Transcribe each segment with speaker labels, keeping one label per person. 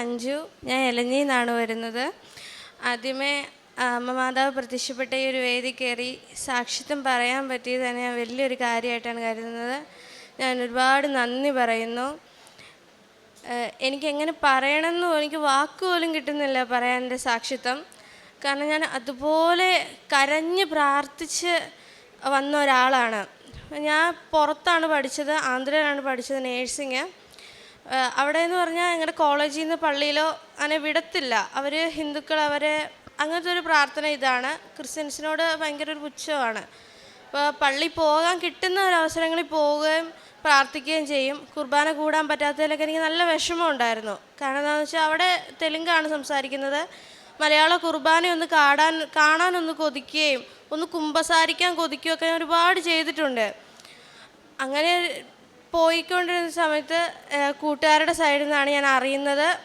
Speaker 1: അഞ്ജു ഞാൻ എലഞ്ഞിയിൽ നിന്നാണ് വരുന്നത്. ആദ്യമേ അമ്മ മാതാവ് പ്രത്യക്ഷപ്പെട്ട ഈ ഒരു വേദി കയറി സാക്ഷിത്വം പറയാൻ പറ്റിയത് തന്നെ ഞാൻ വലിയൊരു കാര്യമായിട്ടാണ് കരുതുന്നത്. ഞാൻ ഒരുപാട് നന്ദി പറയുന്നു. എനിക്ക് എങ്ങനെ പറയണമെന്ന് എനിക്ക് വാക്ക് പോലും കിട്ടുന്നില്ല പറയാൻ എന്റെ സാക്ഷിത്വം. കാരണം ഞാൻ അതുപോലെ കരഞ്ഞ് പ്രാർത്ഥിച്ച് വന്ന ഒരാളാണ്. ഞാൻ പുറത്താണ് പഠിച്ചത് ആന്ധ്രയിലാണ് പഠിച്ചത് നേഴ്സിങ് അവിടെ എന്ന് പറഞ്ഞാൽ ഞങ്ങളുടെ കോളേജിൽ നിന്ന് പള്ളിയിലോ അങ്ങനെ വിടത്തില്ല. അവർ ഹിന്ദുക്കൾ അവരെ അങ്ങനത്തെ ഒരു പ്രാർത്ഥന ഇതാണ്. ക്രിസ്ത്യൻസിനോട് ഭയങ്കര ഒരു പുച്ഛമാണ്. അപ്പോൾ പള്ളി പോകാൻ കിട്ടുന്ന ഒരു അവസരങ്ങളിൽ പോവുകയും പ്രാർത്ഥിക്കുകയും ചെയ്യും. കുർബാന കൂടാൻ പറ്റാത്തതിലൊക്കെ എനിക്ക് നല്ല വിഷമം ഉണ്ടായിരുന്നു. കാരണം എന്താണെന്ന് വെച്ചാൽ അവിടെ തെലുങ്കാണ് സംസാരിക്കുന്നത്. മലയാള കുർബാന ഒന്ന് കാണാൻ കാണാനൊന്ന് കൊതിക്കുകയും ഒന്ന് കുമ്പസാരിക്കാൻ കൊതിക്കുകയൊക്കെ ഞാൻ ഒരുപാട് ചെയ്തിട്ടുണ്ട്. അങ്ങനെ പോയിക്കൊണ്ടിരുന്ന സമയത്ത് കൂട്ടുകാരുടെ സൈഡിൽ നിന്നാണ് ഞാൻ അറിയുന്നത്.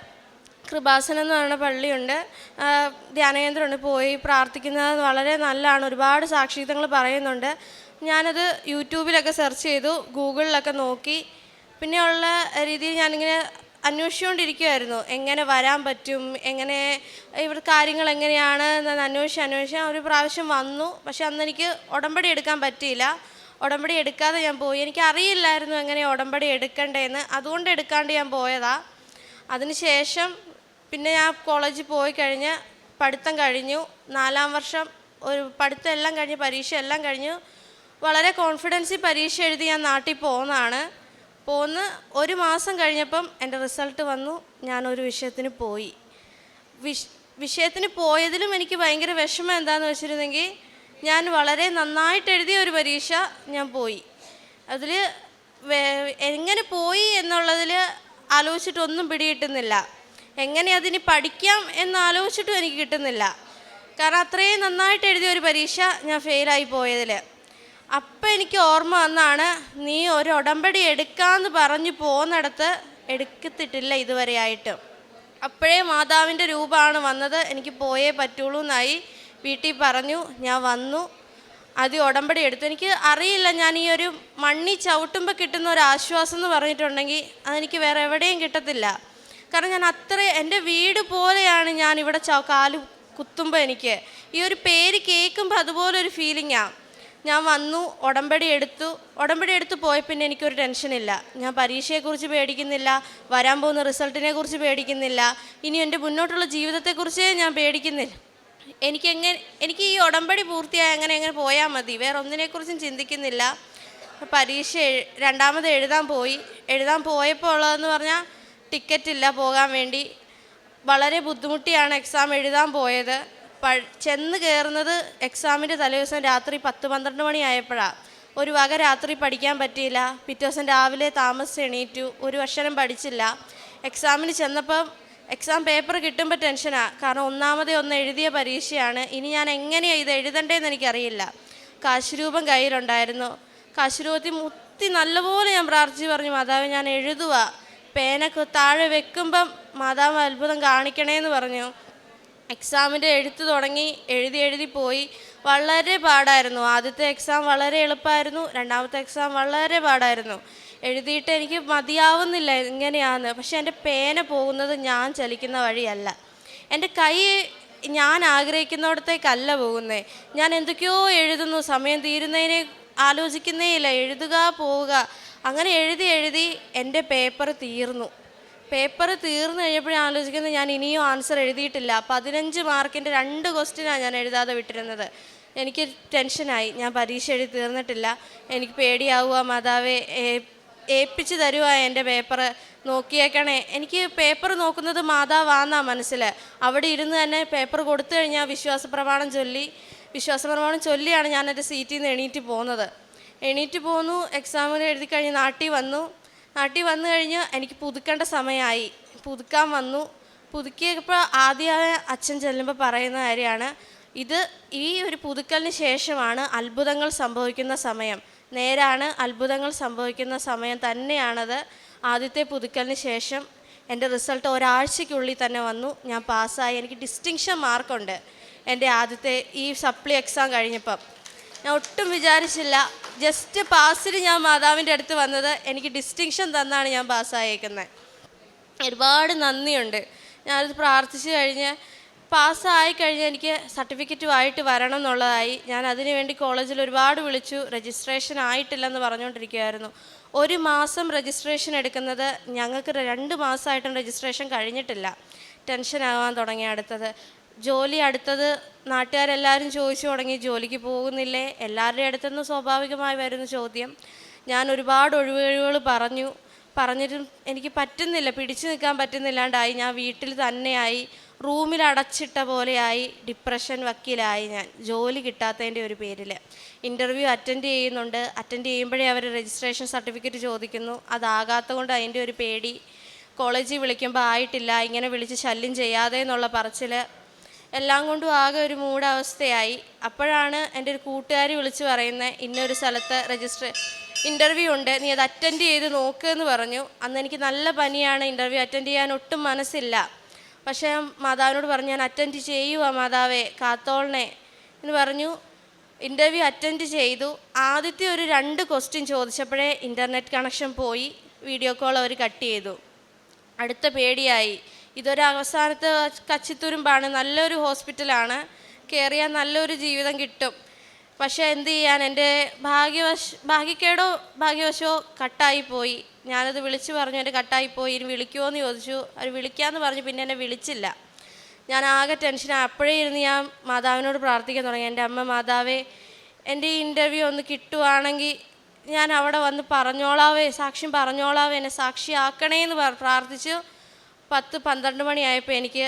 Speaker 1: കൃപാസനം എന്ന് പറയുന്ന പള്ളിയുണ്ട്. ധ്യാനകേന്ദ്രമുണ്ട്. പോയി പ്രാർത്ഥിക്കുന്നത് വളരെ നല്ലതാണ്. ഒരുപാട് സാക്ഷിത്വങ്ങൾ പറയുന്നുണ്ട്. ഞാനത് യൂട്യൂബിലൊക്കെ സെർച്ച് ചെയ്തു ഗൂഗിളിലൊക്കെ നോക്കി. പിന്നെയുള്ള രീതിയിൽ ഞാനിങ്ങനെ അന്വേഷിച്ചുകൊണ്ടിരിക്കുമായിരുന്നു എങ്ങനെ വരാൻ പറ്റും? എങ്ങനെ ഇവിടെ കാര്യങ്ങൾ എങ്ങനെയാണ്? എന്ന് അന്വേഷിച്ച് അന്വേഷിച്ച് ഒരു പ്രാവശ്യം വന്നു. പക്ഷെ അന്നെനിക്ക് ഉടമ്പടി എടുക്കാൻ പറ്റിയില്ല. ഉടമ്പടി എടുക്കാതെ ഞാൻ പോയി. എനിക്ക് അറിയില്ലായിരുന്നു എങ്ങനെ ഉടമ്പടി എടുക്കണ്ടേന്ന്. അതുകൊണ്ട് എടുക്കാണ്ട് ഞാൻ പോയതാ. അതിനുശേഷം പിന്നെ ഞാൻ കോളേജിൽ പോയി കഴിഞ്ഞ് പഠിത്തം കഴിഞ്ഞു. നാലാം വർഷം ഒരു പഠിത്തം എല്ലാം കഴിഞ്ഞ് പരീക്ഷ എല്ലാം കഴിഞ്ഞു വളരെ കോൺഫിഡൻസിൽ പരീക്ഷ എഴുതി ഞാൻ നാട്ടിൽ പോകുന്നതാണ് പോന്ന് ഒരു മാസം കഴിഞ്ഞപ്പം എന്റെ റിസൾട്ട് വന്നു. ഞാനൊരു വിഷയത്തിന് പോയി. വിഷ് വിഷയത്തിന് പോയതിലും എനിക്ക് ഭയങ്കര വിഷമം എന്താണെന്ന് വെച്ചിരുന്നെങ്കിൽ ഞാൻ വളരെ നന്നായിട്ട് എഴുതിയ ഒരു പരീക്ഷ ഞാൻ പോയി. അതിൽ എങ്ങനെ പോയി എന്നുള്ളതിൽ ആലോചിച്ചിട്ടൊന്നും പിടികിട്ടുന്നില്ല. എങ്ങനെ അതിന് പഠിക്കാം എന്ന് ആലോചിച്ചിട്ടും എനിക്ക് കിട്ടുന്നില്ല. കാരണം അത്രയും നന്നായിട്ട് എഴുതിയ ഒരു പരീക്ഷ ഞാൻ ഫെയിലായി പോയതിൽ അപ്പം എനിക്ക് ഓർമ്മ വന്നാണ് നീ ഒരു ഉടമ്പടി എടുക്കാമെന്ന് പറഞ്ഞു പോകുന്നിടത്ത് എടുക്കത്തിട്ടില്ല ഇതുവരെയായിട്ട്. അപ്പോഴേ മാതാവിന്റെ രൂപമാണ് വന്നത്. എനിക്ക് പോയേ പറ്റുള്ളൂ എന്നായി വീട്ടിൽ പറഞ്ഞു ഞാൻ വന്നു. ആദ്യം ഉടമ്പടി എടുത്തു. എനിക്ക് അറിയില്ല ഞാൻ ഈ ഒരു മണ്ണി ചവിട്ടുമ്പോൾ കിട്ടുന്ന ഒരു ആശ്വാസം എന്ന് പറഞ്ഞിട്ടുണ്ടെങ്കിൽ അതെനിക്ക് വേറെ എവിടെയും കിട്ടത്തില്ല. കാരണം ഞാൻ അത്ര എന്റെ വീട് പോലെയാണ് ഞാൻ ഇവിടെ ച കാൽ കുത്തുമ്പോൾ എനിക്ക്. ഈ ഒരു പേര് കേൾക്കുമ്പോൾ അതുപോലെ ഒരു ഫീലിങ്ങാണ് ഞാൻ വന്നു ഉടമ്പടി എടുത്തു. ഉടമ്പടി എടുത്ത് പോയ പിന്നെ എനിക്കൊരു ടെൻഷനില്ല ഞാൻ പരീക്ഷയെക്കുറിച്ച് പേടിക്കുന്നില്ല വരാൻ പോകുന്ന റിസൾട്ടിനെ കുറിച്ച് പേടിക്കുന്നില്ല. ഇനി എന്റെ മുന്നോട്ടുള്ള ജീവിതത്തെക്കുറിച്ചേ ഞാൻ പേടിക്കുന്നില്ല. എനിക്ക് എങ്ങനെ എനിക്ക് ഈ ഉടമ്പടി പൂർത്തിയായി അങ്ങനെ എങ്ങനെ പോയാൽ മതി. വേറെ ഒന്നിനെക്കുറിച്ചും ചിന്തിക്കുന്നില്ല. പരീക്ഷ രണ്ടാമത് എഴുതാൻ പോയി. എഴുതാൻ പോയപ്പോൾ ഉള്ളതെന്ന് പറഞ്ഞാൽ ടിക്കറ്റ് ഇല്ല പോകാൻ വേണ്ടി. വളരെ ബുദ്ധിമുട്ടിയാണ് എക്സാം എഴുതാൻ പോയത്. പ- ചെന്ന് കയറുന്നത് എക്സാമിന്റെ തലേദിവസം രാത്രി പത്ത് പന്ത്രണ്ട് മണിയായപ്പോഴാണ് ഒരു വക രാത്രി പഠിക്കാൻ പറ്റിയില്ല. പിറ്റേ ദിവസം രാവിലെ താമസിച്ച് എണീറ്റു. ഒരു അക്ഷരം പഠിച്ചില്ല. എക്സാമിന് ചെന്നപ്പം എക്സാം പേപ്പർ കിട്ടുമ്പോൾ ടെൻഷനാണ് കാരണം ഒന്നാമതേ ഒന്ന് എഴുതിയ പരീക്ഷയാണ്. ഇനി ഞാൻ എങ്ങനെയാണ് ഇത് എഴുതണ്ടേന്ന് എനിക്കറിയില്ല. കാശുരൂപം കയ്യിലുണ്ടായിരുന്നു. കാശുരൂപത്തിൽ മുത്തി നല്ലപോലെ ഞാൻ പ്രാർത്ഥിച്ച് പറഞ്ഞു മാതാവ് ഞാൻ എഴുതുക പേനക്ക് താഴെ വെക്കുമ്പം മാതാവ് അത്ഭുതം കാണിക്കണേന്ന് പറഞ്ഞു. എക്സാമിന്റെ എഴുത്ത് തുടങ്ങി എഴുതി എഴുതി പോയി. വളരെ പാടായിരുന്നു. ആദ്യത്തെ എക്സാം വളരെ എളുപ്പമായിരുന്നു രണ്ടാമത്തെ എക്സാം വളരെ പാടായിരുന്നു. എഴുതിയിട്ട് എനിക്ക് മതിയാവുന്നില്ല എങ്ങനെയാന്ന് പക്ഷെ എന്റെ പേന പോകുന്നത് ഞാൻ ചലിക്കുന്ന വഴിയല്ല. എന്റെ കൈ ഞാൻ ആഗ്രഹിക്കുന്നിടത്തേക്കല്ല പോകുന്നത് ഞാൻ എന്തൊക്കെയോ എഴുതുന്നു. സമയം തീരുന്നതിനെ ആലോചിക്കുന്നേയില്ല എഴുതുക പോവുക. അങ്ങനെ എഴുതി എഴുതി എന്റെ പേപ്പർ തീർന്നു. പേപ്പർ തീർന്നു കഴിഞ്ഞപ്പോഴും ആലോചിക്കുന്നത് ഞാൻ ഇനിയും ആൻസർ എഴുതിയിട്ടില്ല. പതിനഞ്ച് മാർക്കിന്റെ രണ്ട് ക്വസ്റ്റ്യനാണ് ഞാൻ എഴുതാതെ വിട്ടിരുന്നത്. എനിക്ക് ടെൻഷനായി. ഞാൻ പരീക്ഷ എഴുതി തീർന്നിട്ടില്ല. എനിക്ക് പേടിയാവുക മാതാവേ ഏൽപ്പിച്ച് തരുക എന്റെ പേപ്പർ നോക്കിയേക്കണേ എനിക്ക് പേപ്പർ നോക്കുന്നത് മാതാവാന്നാ മനസ്സിൽ അവിടെ ഇരുന്ന് തന്നെ പേപ്പർ കൊടുത്തു കഴിഞ്ഞാൽ വിശ്വാസ പ്രമാണം ചൊല്ലി വിശ്വാസ പ്രമാണം ചൊല്ലിയാണ് ഞാൻ എന്റെ സീറ്റിൽ നിന്ന് എണീറ്റ് പോകുന്നത്. എണീറ്റ് പോന്നു എക്സാമിന് എഴുതി കഴിഞ്ഞ് നാട്ടിൽ വന്നു. നാട്ടിൽ വന്നു കഴിഞ്ഞ് എനിക്ക് പുതുക്കേണ്ട സമയമായി. പുതുക്കാൻ വന്നു. പുതുക്കിയപ്പോൾ ആദ്യമായ അച്ഛൻ ചെല്ലുമ്പോൾ പറയുന്ന കാര്യമാണ് ഇത് ഈ ഒരു പുതുക്കലിന് ശേഷമാണ് അത്ഭുതങ്ങൾ സംഭവിക്കുന്ന സമയം. നേരാണ് അത്ഭുതങ്ങൾ സംഭവിക്കുന്ന സമയം തന്നെയാണത്. ആദ്യത്തെ പുതുക്കലിന് ശേഷം എന്റെ റിസൾട്ട് ഒരാഴ്ചയ്ക്കുള്ളിൽ തന്നെ വന്നു. ഞാൻ പാസ്സായി. എനിക്ക് ഡിസ്റ്റിങ്ഷൻ മാർക്കുണ്ട് എന്റെ ആദ്യത്തെ ഈ സപ്ലി എക്സാം കഴിഞ്ഞപ്പം. ഞാൻ ഒട്ടും വിചാരിച്ചില്ല. ജസ്റ്റ് പാസ്സിൽ ഞാൻ മാതാവിന്റെ അടുത്ത് വന്നത് എനിക്ക് ഡിസ്റ്റിങ്ഷൻ തന്നാണ് ഞാൻ പാസ്സായേക്കുന്നത്. ഒരുപാട് നന്ദിയുണ്ട്. ഞാനത് പ്രാർത്ഥിച്ചു കഴിഞ്ഞ് പാസ്സായി കഴിഞ്ഞാൽ എനിക്ക് സർട്ടിഫിക്കറ്റുമായിട്ട് വരണം എന്നുള്ളതായി. ഞാൻ അതിനു വേണ്ടി കോളേജിൽ ഒരുപാട് വിളിച്ചു. രജിസ്ട്രേഷൻ ആയിട്ടില്ലെന്ന് പറഞ്ഞുകൊണ്ടിരിക്കുകയായിരുന്നു. ഒരു മാസം രജിസ്ട്രേഷൻ എടുക്കുന്നത് ഞങ്ങൾക്ക് രണ്ട് മാസമായിട്ടും രജിസ്ട്രേഷൻ കഴിഞ്ഞിട്ടില്ല. ടെൻഷൻ ആവാൻ തുടങ്ങി അടുത്തത്. ജോലി അടുത്തത് നാട്ടുകാരെല്ലാവരും ചോദിച്ചു തുടങ്ങി ജോലിക്ക് പോകുന്നില്ലേ? എല്ലാവരുടെയും അടുത്തുനിന്ന് സ്വാഭാവികമായി വരുന്ന ചോദ്യം. ഞാൻ ഒരുപാട് ഒഴിവുകഴിവുകൾ പറഞ്ഞു. പറഞ്ഞിട്ടും എനിക്ക് പറ്റുന്നില്ല പിടിച്ചു നിൽക്കാൻ പറ്റുന്നില്ലാണ്ടായി. ഞാൻ വീട്ടിൽ തന്നെയായി. റൂമിൽ അടച്ചിട്ട പോലെയായി ഡിപ്രഷൻ വക്കീലായി ഞാൻ. ജോലി കിട്ടാത്തതിന്റെ ഒരു പേരിൽ ഇന്റർവ്യൂ അറ്റൻഡ് ചെയ്യുന്നുണ്ട്. അറ്റൻഡ് ചെയ്യുമ്പോഴേ അവർ രജിസ്ട്രേഷൻ സർട്ടിഫിക്കറ്റ് ചോദിക്കുന്നു. അതാകാത്ത കൊണ്ട് അതിന്റെ ഒരു പേടി. കോളേജിൽ വിളിക്കുമ്പോൾ ആയിട്ടില്ല. ഇങ്ങനെ വിളിച്ച് ശല്യം ചെയ്യാതെ എന്നുള്ള പറച്ചിൽ എല്ലാം കൊണ്ടും ആകെ ഒരു മൂടവസ്ഥയായി അപ്പോഴാണ് എന്റെ ഒരു കൂട്ടുകാരി വിളിച്ച് പറയുന്നത് ഇന്നൊരു സ്ഥലത്ത് രജിസ്റ്റർ ഇന്റർവ്യൂ ഉണ്ട്. നീ അത് അറ്റൻഡ് ചെയ്ത് നോക്ക് എന്ന് പറഞ്ഞു. അന്ന് എനിക്ക് നല്ല പനിയാണ്. ഇന്റർവ്യൂ അറ്റൻഡ് ചെയ്യാൻ ഒട്ടും മനസ്സില്ല. പക്ഷേ മാതാവിനോട് പറഞ്ഞു ഞാൻ അറ്റൻഡ് ചെയ്യുക മാതാവേ കാത്തോളണേ എന്ന് പറഞ്ഞു. ഇന്റർവ്യൂ അറ്റൻഡ് ചെയ്തു. ആദ്യത്തെ ഒരു രണ്ട് ക്വസ്റ്റ്യൻ ചോദിച്ചപ്പോഴേ ഇന്റർനെറ്റ് കണക്ഷൻ പോയി. വീഡിയോ കോൾ അവർ കട്ട് ചെയ്തു. അടുത്ത പേടിയായി. ഇതൊരു അവസാനത്തെ കച്ചിത്തുരുമ്പാണ്. നല്ലൊരു ഹോസ്പിറ്റലാണ് കയറിയാൽ നല്ലൊരു ജീവിതം കിട്ടും. പക്ഷേ എന്ത് ചെയ്യാൻ? എന്റെ ഭാഗ്യവശ ഭാഗ്യക്കേടോ ഭാഗ്യവശോ കട്ടായി പോയി. ഞാനത് വിളിച്ചു പറഞ്ഞു എന്റെ കട്ടായി പോയി ഇനി വിളിക്കുമോ എന്ന് ചോദിച്ചു. അവർ വിളിക്കാമെന്ന് പറഞ്ഞു പിന്നെ എന്നെ വിളിച്ചില്ല. ഞാൻ ആകെ ടെൻഷൻ അപ്പോഴേ ഇരുന്ന് ഞാൻ മാതാവിനോട് പ്രാർത്ഥിക്കാൻ തുടങ്ങി. എന്റെ അമ്മ മാതാവേ എന്റെ ഈ ഇന്റർവ്യൂ ഒന്ന് കിട്ടുവാണെങ്കിൽ ഞാൻ അവിടെ വന്ന് പറഞ്ഞോളാവേ സാക്ഷ്യം പറഞ്ഞോളാവേ എന്നെ സാക്ഷിയാക്കണേ എന്ന് പ്രാർത്ഥിച്ചു. പത്ത് പന്ത്രണ്ട് മണിയായപ്പോൾ എനിക്ക്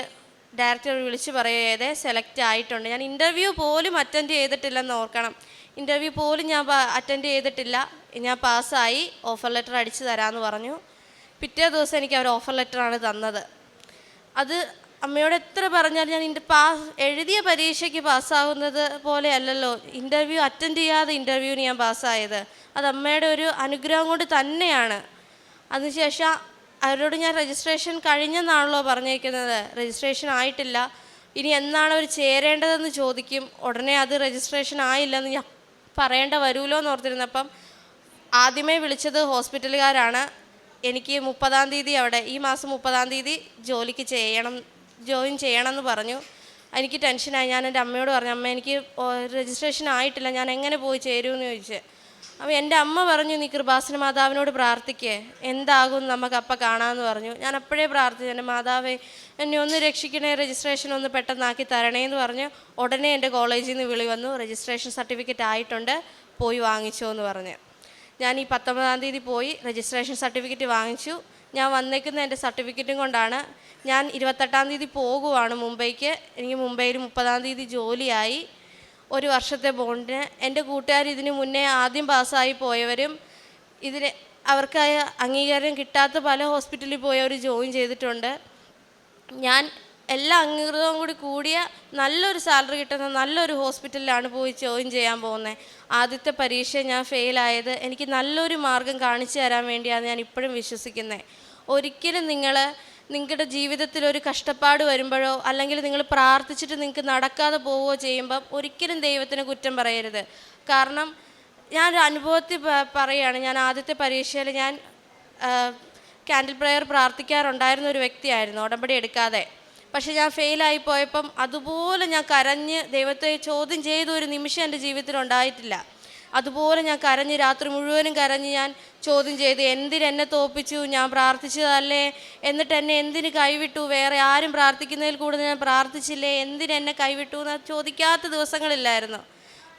Speaker 1: ഡയറക്ടർ വിളിച്ച് പറയുകയത് സെലക്ട് ആയിട്ടുണ്ട്. ഞാൻ ഇന്റർവ്യൂ പോലും അറ്റൻഡ് ചെയ്തിട്ടില്ലെന്ന് ഓർക്കണം. ഇന്റർവ്യൂ പോലും ഞാൻ അറ്റൻഡ് ചെയ്തിട്ടില്ല. ഞാൻ പാസ്സായി. ഓഫർ ലെറ്റർ അടിച്ചു തരാമെന്ന് പറഞ്ഞു. പിറ്റേ ദിവസം എനിക്ക് അവർ ഓഫർ ലെറ്ററാണ് തന്നത്. അത് അമ്മയോട് എത്ര പറഞ്ഞാലും ഞാൻ ഇന്റെ പാസ് എഴുതിയ പരീക്ഷയ്ക്ക് പാസ്സാകുന്നത് പോലെ അല്ലല്ലോ. ഇന്റർവ്യൂ അറ്റൻഡ് ചെയ്യാതെ ഇന്റർവ്യൂവിന് ഞാൻ പാസ്സായത്. അത് അമ്മയുടെ ഒരു അനുഗ്രഹം കൊണ്ട് തന്നെയാണ്. അതിനുശേഷം അവരോട് ഞാൻ രജിസ്ട്രേഷൻ കഴിഞ്ഞെന്നാണല്ലോ പറഞ്ഞേക്കുന്നത്. രജിസ്ട്രേഷൻ ആയിട്ടില്ല. ഇനി എന്നാണ് അവർ ചേരേണ്ടതെന്ന് ചോദിക്കും. ഉടനെ അത് രജിസ്ട്രേഷൻ ആയില്ലെന്ന് ഞാൻ പറയേണ്ട വരുമല്ലോ എന്ന് ഓർത്തിരുന്നപ്പം ആദ്യമേ വിളിച്ചത് ഹോസ്പിറ്റലുകാരാണ്. എനിക്ക് മുപ്പതാം തീയതി അവിടെ ഈ മാസം മുപ്പതാം തീയതി ജോലിക്ക് ചെയ്യണം ജോയിൻ ചെയ്യണം എന്ന് പറഞ്ഞു. എനിക്ക് ടെൻഷനായി. ഞാൻ എന്റെ അമ്മയോട് പറഞ്ഞു അമ്മ എനിക്ക് രജിസ്ട്രേഷൻ ആയിട്ടില്ല. ഞാൻ എങ്ങനെ പോയി ചേരുമെന്ന് ചോദിച്ചു. അപ്പോൾ എന്റെ അമ്മ പറഞ്ഞു നീ കൃപാസന മാതാവിനോട് പ്രാർത്ഥിക്കേ. എന്താകും നമുക്ക് അപ്പം കാണാമെന്ന് പറഞ്ഞു. ഞാൻ അപ്പോഴേ പ്രാർത്ഥിച്ചു. എന്റെ മാതാവേ എന്നെ ഒന്ന് രക്ഷിക്കണേ രജിസ്ട്രേഷൻ ഒന്ന് പെട്ടെന്നാക്കി തരണേ എന്ന് പറഞ്ഞു. ഉടനെ എന്റെ കോളേജിൽ നിന്ന് വിളി വന്നു. രജിസ്ട്രേഷൻ സർട്ടിഫിക്കറ്റ് ആയിട്ടുണ്ട്. പോയി വാങ്ങിച്ചോ എന്ന് പറഞ്ഞു. ഞാൻ ഈ പത്തൊമ്പതാം തീയതി പോയി രജിസ്ട്രേഷൻ സർട്ടിഫിക്കറ്റ് വാങ്ങിച്ചു. ഞാൻ വന്നേക്കുന്ന എന്റെ സർട്ടിഫിക്കറ്റും കൊണ്ടാണ്. ഞാൻ ഇരുപത്തെട്ടാം തീയതി പോകുവാണ് മുംബൈക്ക്. എനിക്ക് മുംബൈയിൽ മുപ്പതാം തീയതി ജോലിയായി. ഒരു വർഷത്തെ ബോണ്ടിന് എന്റെ കൂട്ടുകാർ ഇതിനു മുന്നേ ആദ്യം പാസ്സായി പോയവരും ഇതിന് അവർക്കായ അംഗീകാരം കിട്ടാത്ത പല ഹോസ്പിറ്റലിൽ പോയവർ ജോയിൻ ചെയ്തിട്ടുണ്ട്. ഞാൻ എല്ലാ അംഗീകൃതവും കൂടി കൂടിയ നല്ലൊരു സാലറി കിട്ടുന്ന നല്ലൊരു ഹോസ്പിറ്റലിലാണ് പോയി ജോയിൻ ചെയ്യാൻ പോകുന്നത്. ആദ്യത്തെ പരീക്ഷ ഞാൻ ഫെയിലായത് എനിക്ക് നല്ലൊരു മാർഗം കാണിച്ചു തരാൻ വേണ്ടിയാണ് ഞാൻ ഇപ്പോഴും വിശ്വസിക്കുന്നത്. ഒരിക്കലും നിങ്ങൾ നിങ്ങളുടെ ജീവിതത്തിൽ ഒരു കഷ്ടപ്പാട് വരുമ്പോഴോ അല്ലെങ്കിൽ നിങ്ങൾ പ്രാർത്ഥിച്ചിട്ട് നിങ്ങൾക്ക് നടക്കാതെ പോവുകയോ ചെയ്യുമ്പം ഒരിക്കലും ദൈവത്തിന് കുറ്റം പറയരുത്. കാരണം ഞാൻ അനുഭവത്തിൽ പറയുകയാണ് ഞാൻ ആദ്യത്തെ പരീക്ഷയിൽ ഞാൻ ക്യാൻഡിൽ പ്രെയർ പ്രാർത്ഥിക്കാറുണ്ടായിരുന്ന ഒരു വ്യക്തിയായിരുന്നു ഉടമ്പടി എടുക്കാതെ. പക്ഷേ ഞാൻ ഫെയിലായി പോയപ്പം അതുപോലെ ഞാൻ കരഞ്ഞ് ദൈവത്തെ ചോദ്യം ചെയ്ത ഒരു നിമിഷം എന്റെ ജീവിതത്തിൽ ഉണ്ടായിട്ടില്ല. അതുപോലെ ഞാൻ കരഞ്ഞ് രാത്രി മുഴുവനും കരഞ്ഞ് ഞാൻ ചോദ്യം ചെയ്ത് എന്തിനെന്നെ തോപ്പിച്ചു? ഞാൻ പ്രാർത്ഥിച്ചതല്ലേ? എന്നിട്ട് എന്നെ എന്തിന് കൈവിട്ടു? വേറെ ആരും പ്രാർത്ഥിക്കുന്നതിൽ കൂടുതൽ ഞാൻ പ്രാർത്ഥിച്ചില്ലേ? എന്തിനെന്നെ കൈവിട്ടു? എന്ന് ചോദിക്കാത്ത ദിവസങ്ങളില്ലായിരുന്നു.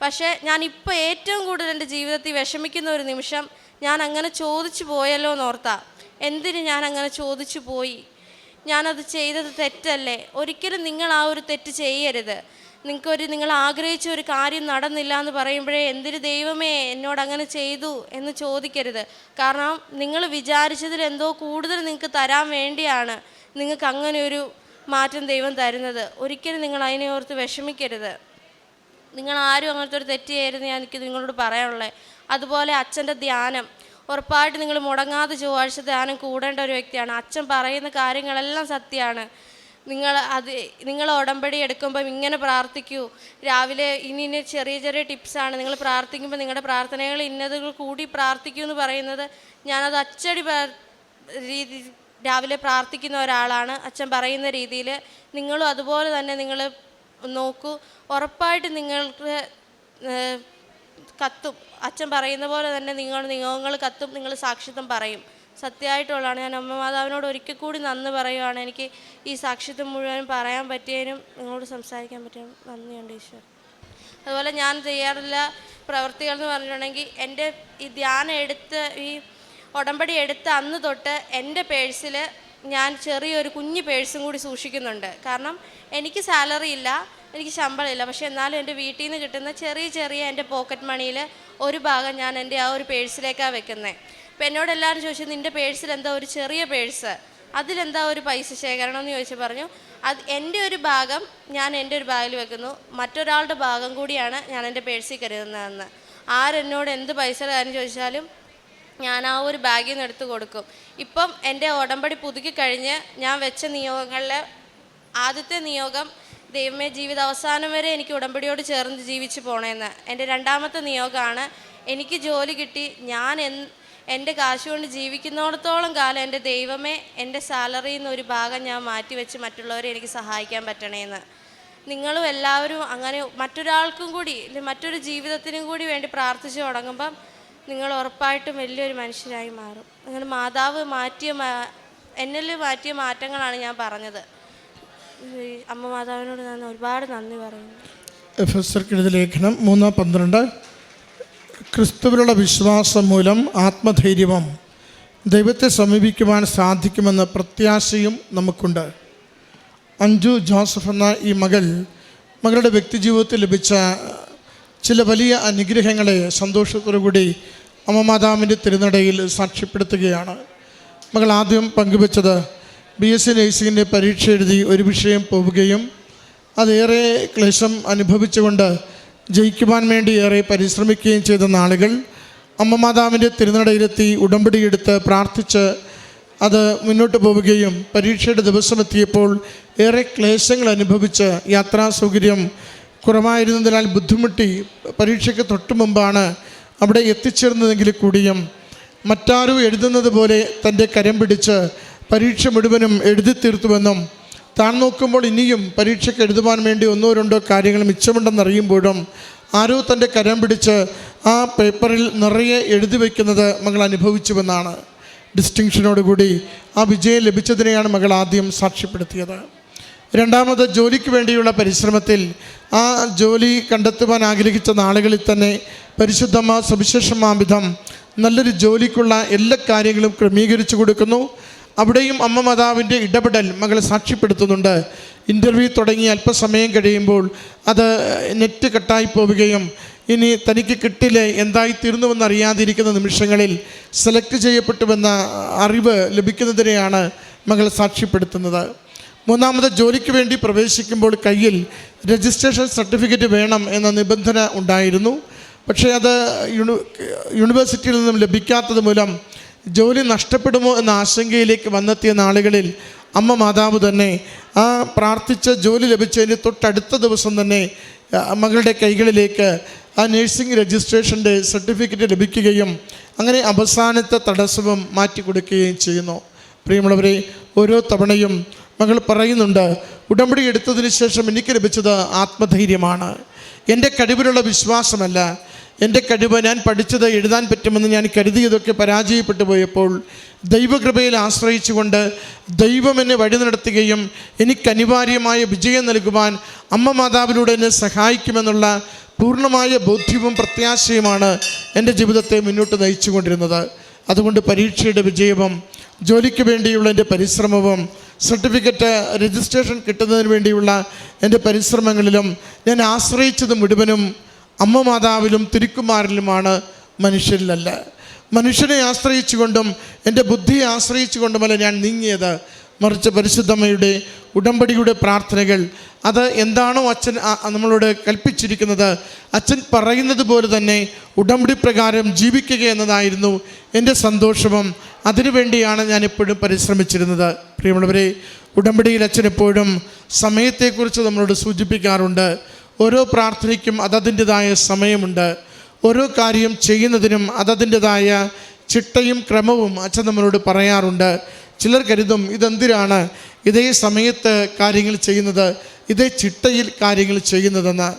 Speaker 1: പക്ഷേ ഞാൻ ഇപ്പോൾ ഏറ്റവും കൂടുതൽ എന്റെ ജീവിതത്തിൽ വിഷമിക്കുന്ന ഒരു നിമിഷം ഞാൻ അങ്ങനെ ചോദിച്ചു പോയല്ലോ എന്നോർത്താ. എന്തിന് ഞാൻ അങ്ങനെ ചോദിച്ചു പോയി? ഞാനത് ചെയ്തത് തെറ്റല്ലേ? ഒരിക്കലും നിങ്ങൾ ആ ഒരു തെറ്റ് ചെയ്യരുത്. നിങ്ങൾക്കൊരു നിങ്ങൾ ആഗ്രഹിച്ച ഒരു കാര്യം നടന്നില്ല എന്ന് പറയുമ്പോഴേ എന്തിന് ദൈവമേ എന്നോട് അങ്ങനെ ചെയ്തു എന്ന് ചോദിക്കരുത്. കാരണം നിങ്ങൾ വിചാരിച്ചതിൽ എന്തോ കൂടുതൽ നിങ്ങൾക്ക് തരാൻ വേണ്ടിയാണ് നിങ്ങൾക്ക് അങ്ങനെ ഒരു മാറ്റം ദൈവം തരുന്നത്. ഒരിക്കലും നിങ്ങൾ അതിനെ ഓർത്ത് വിഷമിക്കരുത്. നിങ്ങൾ ആരും അങ്ങനത്തെ ഒരു തെറ്റ് ചെയ്യരുത് ഞാൻ എനിക്ക് നിങ്ങളോട് പറയാനുള്ളത് അതുപോലെ അച്ഛന്റെ ധ്യാനം. ഉറപ്പായിട്ട് നിങ്ങൾ മുടങ്ങാതെ ചൊവ്വാഴ്ച ധ്യാനം കൂടേണ്ട ഒരു വ്യക്തിയാണ്. അച്ഛൻ പറയുന്ന കാര്യങ്ങളെല്ലാം സത്യമാണ്. നിങ്ങൾ അത് നിങ്ങൾ ഉടമ്പടി എടുക്കുമ്പം ഇങ്ങനെ പ്രാർത്ഥിക്കൂ. രാവിലെ ഇനി ഇനി ചെറിയ ചെറിയ ടിപ്സാണ് നിങ്ങൾ പ്രാർത്ഥിക്കുമ്പോൾ നിങ്ങളുടെ പ്രാർത്ഥനകൾ ഇന്നതുകൾ കൂടി പ്രാർത്ഥിക്കൂ എന്ന് പറയുന്നത് ഞാനത് അച്ചടി രീതി രാവിലെ പ്രാർത്ഥിക്കുന്ന ഒരാളാണ്. അച്ഛൻ പറയുന്ന രീതിയിൽ നിങ്ങളും അതുപോലെ തന്നെ നിങ്ങൾ നോക്കൂ. ഉറപ്പായിട്ട് നിങ്ങൾക്ക് കത്തും. അച്ഛൻ പറയുന്ന പോലെ തന്നെ നിങ്ങൾ നിയോഗങ്ങൾ കത്തും നിങ്ങൾ സാക്ഷിത്വം പറയും. സത്യമായിട്ടുള്ളതാണ്. ഞാൻ അമ്മ മാതാവിനോട് ഒരിക്കൽ കൂടി നന്ദി പറയുവാണ് എനിക്ക് ഈ സാക്ഷിത്വം മുഴുവൻ പറയാൻ പറ്റിയതിനും നിങ്ങളോട് സംസാരിക്കാൻ പറ്റിയതിനും നന്ദിയുണ്ട് ഈശ്വർ അതുപോലെ ഞാൻ ചെയ്യാറുള്ള പ്രവൃത്തികൾ എന്ന് പറഞ്ഞിട്ടുണ്ടെങ്കിൽ എന്റെ ഈ ധ്യാനം എടുത്ത് ഈ ഉടമ്പടി എടുത്ത അന്ന് തൊട്ട് എന്റെ പേഴ്സിൽ ഞാൻ ചെറിയൊരു കുഞ്ഞു പേഴ്സും കൂടി സൂക്ഷിക്കുന്നുണ്ട്. കാരണം എനിക്ക് സാലറി ഇല്ല എനിക്ക് ശമ്പളമില്ല പക്ഷേ എന്നാലും എന്റെ വീട്ടിൽ നിന്ന് കിട്ടുന്ന ചെറിയ ചെറിയ എന്റെ പോക്കറ്റ് മണിയിൽ ഒരു ഭാഗം ഞാൻ എന്റെ ആ ഒരു പേഴ്സിലേക്കാണ് വെക്കുന്നത്. അപ്പോൾ എന്നോട് എല്ലാവരും ചോദിച്ചു നിന്റെ പേഴ്സിൽ എന്താ ഒരു ചെറിയ പേഴ്സ്? അതിലെന്താ ഒരു പൈസ ശേഖരണം എന്ന് ചോദിച്ച് പറഞ്ഞു. അത് എന്റെ ഒരു ഭാഗം ഞാൻ എന്റെ ഒരു ബാഗിൽ വെക്കുന്നു. മറ്റൊരാളുടെ ഭാഗം കൂടിയാണ് ഞാൻ എന്റെ പേഴ്സിൽ കരുതുന്നതെന്ന്. ആരെന്നോട് എന്ത് പൈസ കാര്യം ചോദിച്ചാലും ഞാൻ ആ ഒരു ബാഗിൽ നിന്ന് എടുത്ത് കൊടുക്കും. ഇപ്പം എന്റെ ഉടമ്പടി പുതുക്കി കഴിഞ്ഞ് ഞാൻ വെച്ച നിയോഗങ്ങളിലെ ആദ്യത്തെ നിയോഗം ദൈവമേ ജീവിത അവസാനം വരെ എനിക്ക് ഉടമ്പടിയോട് ചേർന്ന് ജീവിച്ച് പോണേന്ന്. എന്റെ രണ്ടാമത്തെ നിയോഗമാണ് എനിക്ക് ജോലി കിട്ടി ഞാൻ എന്റെ കാശ് കൊണ്ട് ജീവിക്കുന്നിടത്തോളം കാലം എന്റെ ദൈവമേ എന്റെ സാലറിയിൽ നിന്ന് ഒരു ഭാഗം ഞാൻ മാറ്റി വെച്ച് മറ്റുള്ളവരെ എനിക്ക് സഹായിക്കാൻ പറ്റണേന്ന്. നിങ്ങളും എല്ലാവരും അങ്ങനെ മറ്റൊരാൾക്കും കൂടി മറ്റൊരു ജീവിതത്തിനും കൂടി വേണ്ടി പ്രാർത്ഥിച്ചു തുടങ്ങുമ്പം നിങ്ങൾ ഉറപ്പായിട്ടും വലിയൊരു മനുഷ്യരായി മാറും. നിങ്ങൾ മാതാവ് മാറ്റിയ എന്നിൽ മാറ്റിയ മാറ്റങ്ങളാണ് ഞാൻ പറഞ്ഞത്. അമ്മ മാതാവിനോട് ഞാൻ ഒരുപാട് നന്ദി പറയുന്നു.
Speaker 2: ലേഖനം മൂന്ന് പന്ത്രണ്ട്. ക്രിസ്തുവിലുള്ള വിശ്വാസം മൂലം ആത്മധൈര്യവും ദൈവത്തെ സമീപിക്കുവാൻ സാധിക്കുമെന്ന പ്രത്യാശയും നമുക്കുണ്ട്. അഞ്ജു ജോസഫ് എന്ന ഈ മകൾ മകളുടെ വ്യക്തിജീവിതത്തിൽ ലഭിച്ച ചില വലിയ അനുഗ്രഹങ്ങളെ സന്തോഷത്തോടുകൂടി അമ്മ മാതാവിന്റെ തിരുനടയിൽ സാക്ഷ്യപ്പെടുത്തുകയാണ്. മകൾ ആദ്യം പങ്കുവച്ചത് ബി എസ് സി നഴ്സിങ്ങിന്റെ പരീക്ഷ എഴുതി ഒരു വിഷയം പോവുകയും അതേറെ ക്ലേശം അനുഭവിച്ചുകൊണ്ട് ജയിക്കുവാൻ വേണ്ടി ഏറെ പരിശ്രമിക്കുകയും ചെയ്ത നാളുകൾ അമ്മ മാതാവിന്റെ തിരുനടയിലെത്തി ഉടമ്പടിയെടുത്ത് പ്രാർത്ഥിച്ച് അത് മുന്നോട്ട് പോവുകയും പരീക്ഷയുടെ ദിവസമെത്തിയപ്പോൾ ഏറെ ക്ലേശങ്ങൾ അനുഭവിച്ച് യാത്രാ സൗകര്യം കുറവായിരുന്നതിനാൽ ബുദ്ധിമുട്ടി പരീക്ഷയ്ക്ക് തൊട്ടു മുമ്പാണ് അവിടെ എത്തിച്ചേർന്നതെങ്കിൽ കൂടിയും മറ്റാരും എഴുതുന്നത് പോലെ തന്റെ കരം പിടിച്ച് പരീക്ഷ മുഴുവനും എഴുതി തീർത്തുവെന്നും താൻ നോക്കുമ്പോൾ ഇനിയും പരീക്ഷയ്ക്ക് എഴുതുവാൻ വേണ്ടി ഒന്നോ രണ്ടോ കാര്യങ്ങൾ മിച്ചമുണ്ടെന്നറിയുമ്പോഴും ആരോ തന്റെ കരം പിടിച്ച് ആ പേപ്പറിൽ നിറയെ എഴുതി വയ്ക്കുന്നത് മകൾ അനുഭവിച്ചുവെന്നാണ്. ഡിസ്റ്റിങ്ഷനോടുകൂടി ആ വിജയം ലഭിച്ചതിനെയാണ് മകൾ ആദ്യം സാക്ഷ്യപ്പെടുത്തിയത്. രണ്ടാമത് ജോലിക്ക് വേണ്ടിയുള്ള പരിശ്രമത്തിൽ ആ ജോലി കണ്ടെത്തുവാൻ ആഗ്രഹിച്ച നാളുകളിൽ തന്നെ പരിശുദ്ധമ്മ സവിശേഷമാവിധം നല്ലൊരു ജോലിക്കുള്ള എല്ലാ കാര്യങ്ങളും ക്രമീകരിച്ചു കൊടുക്കുന്നു. അവിടെയും അമ്മ മാതാവിന്റെ ഇടപെടൽ മകൾ സാക്ഷ്യപ്പെടുത്തുന്നുണ്ട്. ഇന്റർവ്യൂ തുടങ്ങി അല്പസമയം കഴിയുമ്പോൾ അത് നെറ്റ് കട്ടായി പോവുകയും ഇനി തനിക്ക് കിട്ടില്ലേ എന്തായി തീർന്നുവെന്ന് അറിയാതിരിക്കുന്ന നിമിഷങ്ങളിൽ സെലക്ട് ചെയ്യപ്പെട്ടുവെന്ന അറിവ് ലഭിക്കുന്നതിനെയാണ് മകൾ സാക്ഷ്യപ്പെടുത്തുന്നത്. മൂന്നാമത് ജോലിക്ക് വേണ്ടി പ്രവേശിക്കുമ്പോൾ കയ്യിൽ രജിസ്ട്രേഷൻ സർട്ടിഫിക്കറ്റ് വേണം എന്ന നിബന്ധന ഉണ്ടായിരുന്നു. പക്ഷേ അത് യൂണിവേഴ്സിറ്റിയിൽ നിന്നും ലഭിക്കാത്തത് മൂലം ജോലി നഷ്ടപ്പെടുമോ എന്ന ആശങ്കയിലേക്ക് വന്നെത്തിയ നാളുകളിൽ അമ്മ മാതാവ് തന്നെ ആ പ്രാർത്ഥിച്ച ജോലി ലഭിച്ചതിന് തൊട്ടടുത്ത ദിവസം തന്നെ മകളുടെ കൈകളിലേക്ക് ആ നഴ്സിംഗ് രജിസ്ട്രേഷന്റെ സർട്ടിഫിക്കറ്റ് ലഭിക്കുകയും അങ്ങനെ അവസാനത്തെ തടസ്സവും മാറ്റി കൊടുക്കുകയും ചെയ്യുന്നു. പ്രിയമുള്ളവരെ ഓരോ തവണയും മകൾ പറയുന്നുണ്ട് ഉടമ്പടി എടുത്തതിന് ശേഷം എനിക്ക് ലഭിച്ചത് ആത്മധൈര്യമാണ്. എന്റെ കഴിവിലുള്ള വിശ്വാസമല്ല. എന്റെ കഴിവ് ഞാൻ പഠിച്ചത് എഴുതാൻ പറ്റുമെന്ന് ഞാൻ കരുതിയതൊക്കെ പരാജയപ്പെട്ടു പോയപ്പോൾ ദൈവകൃപയിൽ ആശ്രയിച്ചുകൊണ്ട് ദൈവം എന്നെ വഴി നടത്തുകയും എനിക്ക് അനിവാര്യമായ വിജയം നൽകുവാൻ അമ്മ മാതാവിലൂടെ എന്നെ സഹായിക്കുമെന്നുള്ള പൂർണമായ ബോധ്യവും പ്രത്യാശയുമാണ് എന്റെ ജീവിതത്തെ മുന്നോട്ട് നയിച്ചുകൊണ്ടിരുന്നത്. അതുകൊണ്ട് പരീക്ഷയുടെ വിജയവും ജോലിക്ക് വേണ്ടിയുള്ള എന്റെ പരിശ്രമവും സർട്ടിഫിക്കറ്റ് രജിസ്ട്രേഷൻ കിട്ടുന്നതിന് വേണ്ടിയുള്ള എന്റെ പരിശ്രമങ്ങളിലും ഞാൻ ആശ്രയിച്ചത് മുഴുവനും അമ്മ മാതാവിലും തിരുക്കുമാരിലുമാണ് മനുഷ്യരിലല്ല. മനുഷ്യനെ ആശ്രയിച്ചുകൊണ്ടും എന്റെ ബുദ്ധിയെ ആശ്രയിച്ചുകൊണ്ടുമല്ല ഞാൻ നീങ്ങിയത്. മറിച്ച് പരിശുദ്ധമ്മയുടെ ഉടമ്പടിയുടെ പ്രാർത്ഥനകൾ അത് എന്താണോ അച്ഛൻ നമ്മളോട് കൽപ്പിച്ചിരിക്കുന്നത് അച്ഛൻ പറയുന്നത് പോലെ തന്നെ ഉടമ്പടി പ്രകാരം ജീവിക്കുക എന്നതായിരുന്നു എന്റെ സന്തോഷവും. അതിനുവേണ്ടിയാണ് ഞാൻ എപ്പോഴും പരിശ്രമിച്ചിരുന്നത്. പ്രിയമുള്ളവരെ ഉടമ്പടിയിൽ അച്ഛൻ എപ്പോഴും സമയത്തെക്കുറിച്ച് നമ്മളോട് സൂചിപ്പിക്കാറുണ്ട്. ഓരോ പ്രാർത്ഥനയ്ക്കും അതതിന്റെതായ സമയമുണ്ട്. ഓരോ കാര്യം ചെയ്യുന്നതിനും അതതിന്റെതായ ചിട്ടയും ക്രമവും അച്ഛൻ നമ്മളോട് പറയാറുണ്ട്. ചിലർ കരുതും ഇതെന്തിനാണ് ഇതേ സമയത്ത് കാര്യങ്ങൾ ചെയ്യുന്നത് ഇതേ ചിട്ടയിൽ കാര്യങ്ങൾ ചെയ്യുന്നതെന്ന്.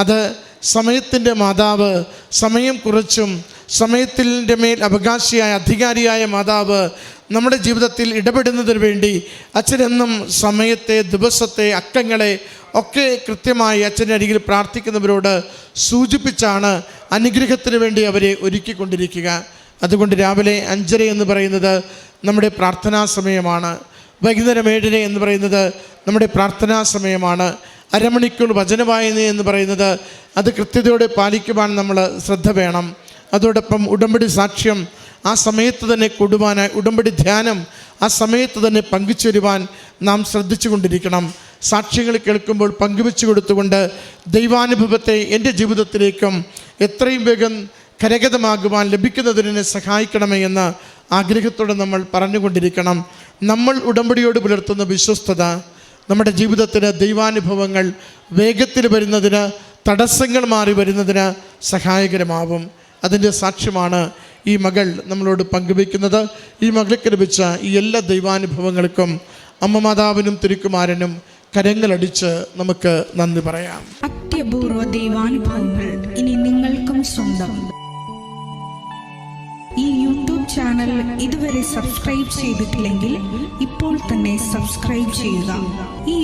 Speaker 2: അത് സമയത്തിന്റെ മാതാവ് സമയം കുറച്ചും സമയത്തിന്റെ മേൽ അവകാശിയായ അധികാരിയായ മാതാവ് നമ്മുടെ ജീവിതത്തിൽ ഇടപെടുന്നതിന് വേണ്ടി അച്ഛനെന്നും സമയത്തെ ദിവസത്തെ അക്കങ്ങളെ ഒക്കെ കൃത്യമായി അച്ഛന്റെ അരികിൽ പ്രാർത്ഥിക്കുന്നവരോട് സൂചിപ്പിച്ചാണ് അനുഗ്രഹത്തിന് വേണ്ടി അവരെ ഒരുക്കിക്കൊണ്ടിരിക്കുക. അതുകൊണ്ട് രാവിലെ അഞ്ചര എന്ന് പറയുന്നത് നമ്മുടെ പ്രാർത്ഥനാ സമയമാണ്. വൈകുന്നേരം ഏഴര എന്ന് പറയുന്നത് നമ്മുടെ പ്രാർത്ഥനാ സമയമാണ്. അരമണിക്കൂർ വചനവായന എന്ന് പറയുന്നത് അത് കൃത്യതയോടെ പാലിക്കുവാൻ നമ്മൾ ശ്രദ്ധ വേണം. അതോടൊപ്പം ഉടമ്പടി സാക്ഷ്യം ആ സമയത്ത് തന്നെ കൊടുവാനായി ഉടമ്പടി ധ്യാനം ആ സമയത്ത് തന്നെ പങ്കുചേരുവാൻ നാം ശ്രദ്ധിച്ചു കൊണ്ടിരിക്കണം. സാക്ഷ്യങ്ങൾ കേൾക്കുമ്പോൾ പങ്കുവെച്ചു കൊടുത്തുകൊണ്ട് ദൈവാനുഭവത്തെ എന്റെ ജീവിതത്തിലേക്കും എത്രയും വേഗം കരഗതമാകുവാൻ ലഭിക്കുന്നതിനെ സഹായിക്കണമേ എന്ന് ആഗ്രഹത്തോടെ നമ്മൾ പറഞ്ഞുകൊണ്ടിരിക്കണം. നമ്മൾ ഉടമ്പടിയോട് പുലർത്തുന്ന വിശ്വസ്തത നമ്മുടെ ജീവിതത്തിന് ദൈവാനുഭവങ്ങൾ വേഗത്തിൽ വരുന്നതിന് തടസ്സങ്ങൾ മാറി വരുന്നതിന് സഹായകരമാവും. അതിന്റെ സാക്ഷ്യമാണ് ഈ മകൾ നമ്മളോട് പങ്കുവയ്ക്കുന്നത്. ഈ മകൾക്ക് ലഭിച്ച ഈ എല്ലാ ദൈവാനുഭവങ്ങൾക്കും അമ്മ മാതാവിനും തിരുക്കുമാരനും കരങ്ങളടിച്ച് നമുക്ക് നന്ദി പറയാം.
Speaker 3: അത്യപൂർവ ദൈവാനുഭവങ്ങൾ ഇനി നിങ്ങൾക്കും സ്വന്തം. ഈ യൂട്യൂബ് ചാനൽ ഇതുവരെ സബ്സ്ക്രൈബ് ചെയ്തിട്ടില്ലെങ്കിൽ ഇപ്പോൾ തന്നെ സബ്സ്ക്രൈബ് ചെയ്യുക. ഈ